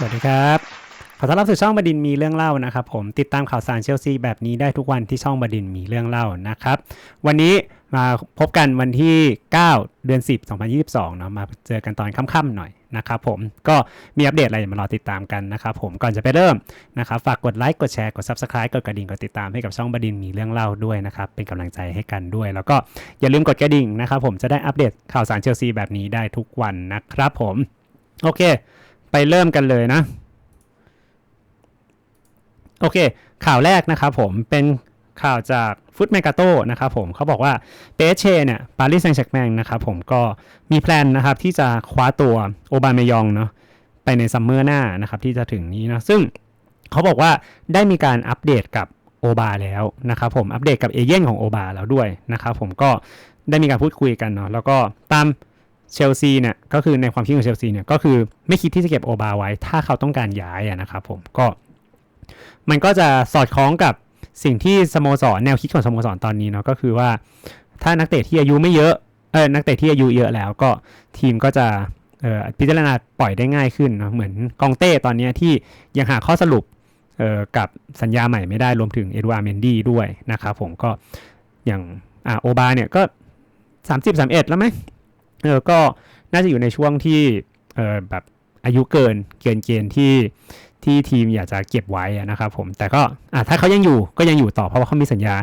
สวัสดีครับ ขอต้อนรับสู่ช่องบดินมีเรื่องเล่านะครับผมติดตามข่าวสารเชลซีแบบนี้ได้ทุกวันที่ช่องบดินมีเรื่องเล่านะครับ วันนี้มาพบกันวันที่ 9 เดือน 10 2022เนาะมาเจอกันตอนค่ำๆหน่อยนะครับผมก็มีอัปเดตอะไรมารอติดตามกันนะครับผมก่อนจะไปเริ่มนะครับฝากกดไลค์กดแชร์กด Subscribe กดกระดิ่งกดติดตามให้กับช่องบดินมีเรื่องเล่าด้วยนะครับเป็นกำลังใจให้กันด้วย แล้วก็อย่าลืมกดกระดิ่งนะครับผมจะได้อัปเดตข่าวสารเชลซีแบบนี้ได้ทุกวันนะครับผมโอเค ไปเริ่มกันเลยนะ โอเค ข่าวแรกนะครับผมเป็นข่าวจากฟุตเมกาโตนะครับผมเขาบอกว่าเปเชเนี่ยปารีสแซงต์แชกแมงนะครับผมก็มีแพลนนะครับที่จะคว้าตัวโอบามายองเนาะไปในซัมเมอร์หน้านะครับที่จะถึงนี้นะซึ่งเขาบอกว่าได้มีการอัปเดตกับโอบาแล้วนะครับผมอัปเดตกับเอเย่นของโอบาแล้วด้วยนะครับผมก็ได้มีการพูดคุยกันเนาะแล้วก็ตาม เชลซีเนี่ยก็คือในความคิดของเชลซีเนี่ยก็คือไม่คิดที่จะเก็บโอบาไว้ ถ้าเขาต้องการย้ายนะครับผมก็ มันก็จะสอดคล้องกับสิ่งที่สโมสรแนวคิดของสโมสรตอนนี้เนาะก็คือว่า ถ้านักเตะที่อายุไม่เยอะเออนักเตะที่อายุเยอะแล้วก็ทีมก็จะเอ่อพิจารณาปล่อยได้ง่ายขึ้นเนาะเหมือนกองเต้ตอนนี้ที่ยังหาข้อสรุปเอ่อกับสัญญาใหม่ไม่ได้รวมถึงเอ็ดวาร์เมนดี้ด้วยนะครับผมก็อย่างอ่าโอบาเนี่ยก็ 30 31 แล้วไหม เออก็น่าจะอยู่ในช่วงที่เออแบบอายุเกินเกินเกณฑ์ที่ที่ทีมอยากจะเก็บไว้นะครับผมแต่ก็อะถ้าเขายังอยู่ก็ยังอยู่ต่อเพราะว่าเขามีสัญญา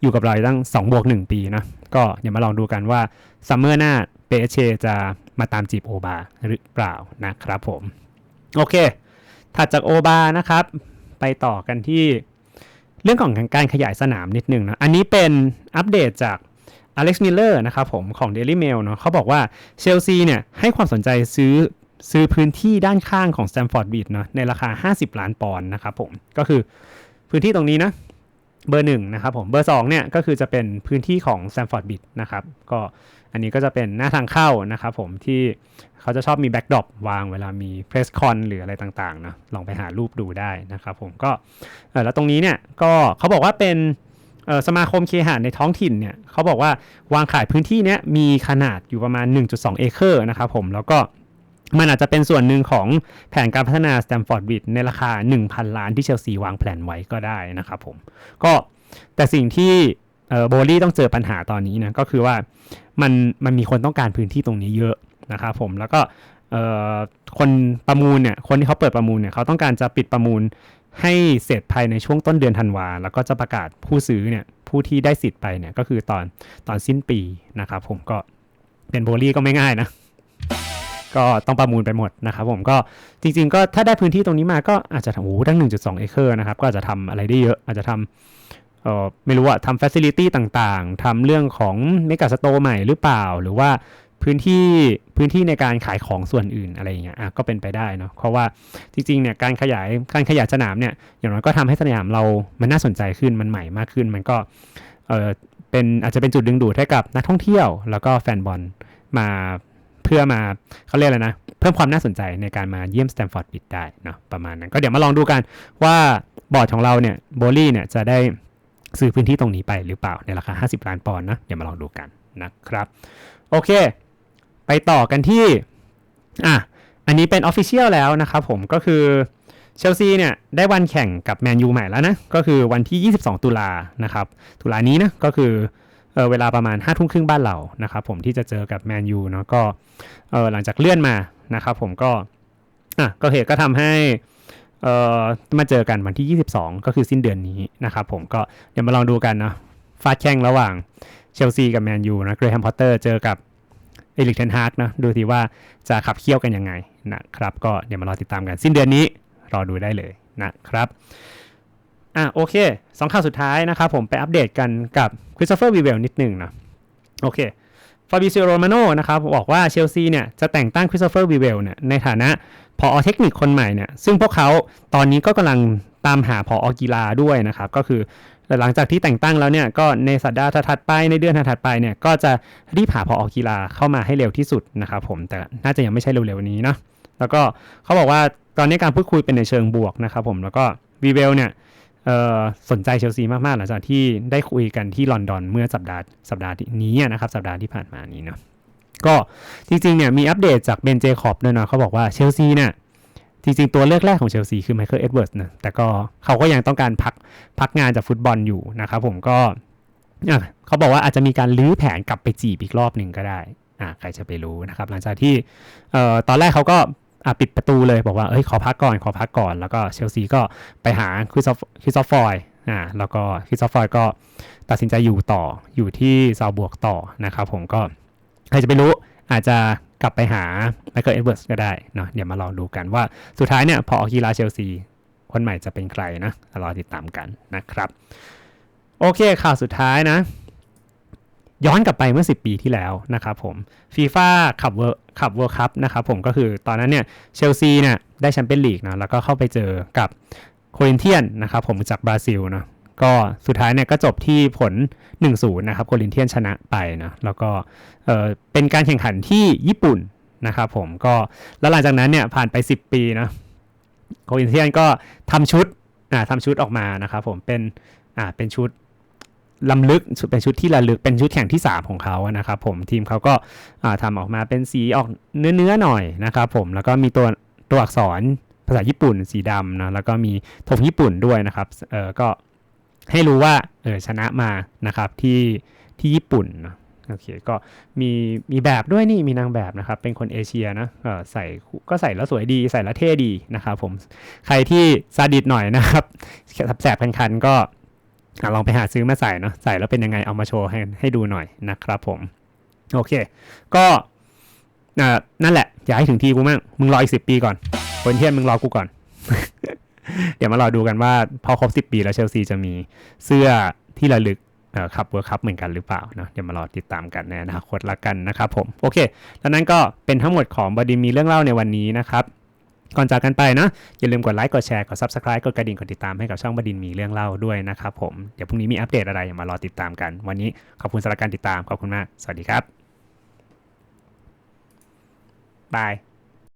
อยู่กับเราตั้ง2บวก1ปีนะก็เดี๋ยวมาลองดูกันว่าซัมเมอร์หน้าเปเชจะมาตามจีบโอบาหรือเปล่านะครับผม โอเค ถัดจากโอบานะครับ ไปต่อกันที่เรื่องของการขยายสนามนิดนึงนะอันนี้เป็นอัปเดตจาก อเล็กซ์มิลเลอร์นะครับผมของ Daily Mail เนาะเขาบอกว่าเชลซีเนี่ยให้ความสนใจซื้อซื้อพื้นที่ด้านข้างของ Stamford Bridge เนาะในราคา 50 ล้านปอนด์นะครับผมก็คือพื้นที่ตรงนี้นะเบอร์หนึ่งนะครับผมเบอร์สองเนี่ยก็คือจะเป็นพื้นที่ของ Stamford Bridge นะครับก็อันนี้ก็จะเป็นหน้าทางเข้านะครับผมที่เขาจะชอบมีแบ็กดรอปวางเวลามีเพรสคอนหรืออะไรต่างๆนะลองไปหารูปดูได้นะครับผมก็แล้วตรงนี้เนี่ยก็เขาบอกว่าเป็น สมาคมเคหะในท้องถิ่นเนี่ยเขาบอกว่าวางขายพื้นที่เนี้ยมีขนาดอยู่ประมาณ 1.2 เอเคอร์นะครับผมแล้วก็มันอาจจะเป็นส่วนหนึ่งของแผนการพัฒนา Stamford Bridge ในราคา 1,000 ล้านที่เชลซีวางแผนไว้ก็ได้นะครับผมก็แต่สิ่งที่โบลี่ต้องเจอปัญหาตอนนี้นะก็คือว่ามันมันมีคนต้องการพื้นที่ตรงนี้เยอะนะครับผมแล้วก็คนประมูลเนี่ยคนที่เขาเปิดประมูลเนี่ยเขาต้องการจะปิดประมูล ให้เสร็จภายในช่วงต้นเดือนธันวา แล้วก็จะประกาศผู้ซื้อเนี่ยผู้ที่ได้สิทธิ์ไปเนี่ยก็คือตอนตอนสิ้นปีนะครับผมก็เป็นโบลี่ก็ไม่ง่ายนะก็ต้องประมูลไปหมดนะครับผมก็จริง ๆ ก็ถ้าได้พื้นที่ตรงนี้มาก็อาจจะทำโอ้ตั้ง 1.2 เอเคอร์นะครับก็อาจจะทำอะไรได้เยอะ อาจจะทำเออไม่รู้อะทำ f ฟ c i ลิตี้ต่างๆทำเรื่องของเมกะสโตใหม่หรือเปล่า หรือว่า พื้นที่พื้นที่ในการขายของส่วนอื่นอะไรอย่างเงี้ยอะก็เป็นไปได้เนาะเพราะว่าจริงๆเนี่ยการขยายการขยายสนามเนี่ยอย่างน้อยก็ทำให้สนามเรามันน่าสนใจขึ้นมันใหม่มากขึ้น มันก็เออเป็นอาจจะเป็นจุดดึงดูดให้กับนักท่องเที่ยว แล้วก็แฟนบอลมาเพื่อมาเขาเรียกอะไรนะ เพิ่มความน่าสนใจในการมาเยี่ยมสแตมฟอร์ดบิดได้เนาะประมาณนั้น ก็เดี๋ยวมาลองดูกันว่าบอร์ดของเราเนี่ยโบลี่เนี่ยจะได้ซื้อพื้นที่ตรงนี้ไปหรือเปล่าในราคา 50 ล้านปอนด์นะเดี๋ยวมาลองดูกันนะครับ โอเค ไปต่อกันที่อะอันนี้เป็นออฟฟิเชียลแล้วนะครับผมก็คือเชลซีเนี่ยได้วันแข่งกับแมนยูใหม่แล้วนะ ก็คือวันที่ 22 ตุลานะครับตุลานี้นะก็คือเออเวลาประมาณ5้าทุ่มครึ่งบ้านเรานะครับผมที่จะเจอกับแมนยูเนาะก็เออหลังจากเลื่อนมานะครับผมก็อะก็เหตุก็ทำให้เออมาเจอกันวันที่ 22 ก็คือสิ้นเดือนนี้นะครับผมก็เดี๋ยวมาลองดูกันเนาะฟาดแข่งระหว่างเชลซีกับแมนยูนะเกรแฮมพอตเตอร์เจอกับ เอลิกเทนฮาร์กนะดูทีว่าจะขับเคี่ยวกันยังไงนะครับ ก็เดี๋ยวมารอติดตามกัน สิ้นเดือนนี้รอดูได้เลยนะครับอะโอเคสองข่าวสุดท้ายนะครับผมไปอัปเดตกันกับคริสโตเฟอร์วีเวลนิดหนึ่งนะโอเคฟาบิซิโรมาโนนะครับบอกว่าเชลซีเนี่ยจะแต่งตั้งคริสโตเฟอร์วีเวลเนี่ยในฐานะพอเทคนิคคนใหม่เนี่ยซึ่งพวกเขาตอนนี้ก็กำลัง ตามหาพออกีฬาด้วยนะครับ ก็คือหลังจากที่แต่งตั้งแล้วเนี่ยก็ในสัปดาห์ถัดไปในเดือนถัดไปเนี่ยก็จะรีบหาพออกีฬาเข้ามาให้เร็วที่สุดนะครับผมแต่น่าจะยังไม่ใช่เร็วๆนี้นะแล้วก็เขาบอกว่าตอนนี้การพูดคุยเป็นในเชิงบวกนะครับผมแล้วก็วีเวลเนี่ยสนใจเชลซีมากๆ หลังจากที่ได้คุยกันที่ลอนดอนเมื่อสัปดาห์สัปดาห์นี้นะครับสัปดาห์ที่ผ่านมานี้เนาะก็จริงๆเนี่ยมีอัปเดตจากเบนเจคอบด้วยนะเขาบอกว่าเชลซีเนี่ย จริงๆ ตัวเลือกแรกของเชลซีคือไมเคิลเอ็ดเวิร์ดนะแต่ก็เขาก็ยังต้องการพักพักงานจากฟุตบอลอยู่นะครับผมก็เขาบอกว่าอาจจะมีการลื้อแผนกลับไปจีบอีกรอบหนึ่งก็ได้อะใครจะไปรู้นะครับ หลังจากที่เอ่อตอนแรกเขาก็อะปิดประตูเลยบอกว่าเอ้ยขอพักก่อนขอพักก่อน แล้วก็เชลซีก็ไปหาคริสซอฟคริสซอฟฟอยอ่าแล้วก็คริสซอฟฟอยก็ตัดสินใจอยู่ต่ออยู่ที่ซาวบวกต่อนะครับผมก็ใครจะไปรู้อาจจะ กลับไปหาไมเคิลเอ็ดเวิร์ดก็ได้เนาะเดี๋ยวมาลองดูกันว่าสุดท้ายเนี่ยพอออกกีฬาเชลซี คนใหม่จะเป็นใครนะรอติดตามกันนะครับ โอเคข่าวสุดท้ายนะ ย้อนกลับไปเมื่อ 10 ปีที่แล้วนะครับผมฟีฟ่าขับเวิร์ขับเวิร์คัพนะครับผมก็คือตอนนั้นเนี่ยเชลซีเนี่ยได้แชมเปี้ยนลีกนะแล้วก็เข้าไปเจอกับโครินเทียนนะครับผมจากบราซิลนะ ก็สุดท้ายเนี่ยก็จบที่ผล 1-0นะครับโครินเทียนชนะไปนะแล้วก็เออเป็นการแข่งขันที่ญี่ปุ่นนะครับผมก็แล้วหลังจากนั้นเนี่ยผ่านไป 10 ปีนะโคอินเทียนก็ทำชุดอ่าทำชุดออกมานะครับผมเป็นอ่าเป็นชุดลำลึกเป็นชุดที่ระลึกเป็นชุดแข่งที่ 3 ของเขาอะนะครับผมทีมเขาก็อ่าทำออกมาเป็นสีออกเนื้อเนื้อๆหน่อยนะครับผมแล้วก็มีตัวตัวอักษรภาษาญี่ปุ่นสีดำนะแล้วก็มีธงญี่ปุ่นด้วยนะครับเออก็ ให้รู้ว่าเออชนะมานะครับที่ที่ญี่ปุ่นนะโอเคก็มีมีแบบด้วยนี่มีนางแบบนะครับ เป็นคนเอเชียนะเออใส่ก็ใส่แล้วสวยดีใส่แล้วเท่ดีนะครับผมใครที่ซาดิสหน่อยนะครับแสบคันๆก็ลองไปหาซื้อมาใส่เนาะใส่แล้วเป็นยังไงเอามาโชว์ให้ให้ดูหน่อยนะครับผม โอเค ก็นั่นแหละ อย่าให้ถึงทีกูมั่งมึงรออีกสิปีก่อนคนเทียนมึงรอกูก่อน เดี๋ยวมารอดูกันว่าพอครบสิปีแล้วเชลซีจะมีเสื้อที่ระลึกเอ่อคัพเวิร์คัพเหมือนกันหรือเปล่าเนาะเดี๋ยวมารอติดตามกันในอนาคตละกันนะครับผม โอเค แล้วนั้นก็เป็นทั้งหมดของบดินมีเรื่องเล่าในวันนี้นะครับก่อนจากกันไปนะ อย่าลืมกดไลค์กดแชร์กด subscribe กดกระดิ่งกดติดตามให้กับช่องบดินมีเรื่องเล่าด้วยนะครับผม เดี๋ยวพรุ่งนี้มีอัปเดตอะไรอย่ามารอติดตามกัน วันนี้ขอบคุณสำหรับการติดตาม ขอบคุณมาก สวัสดีครับ บาย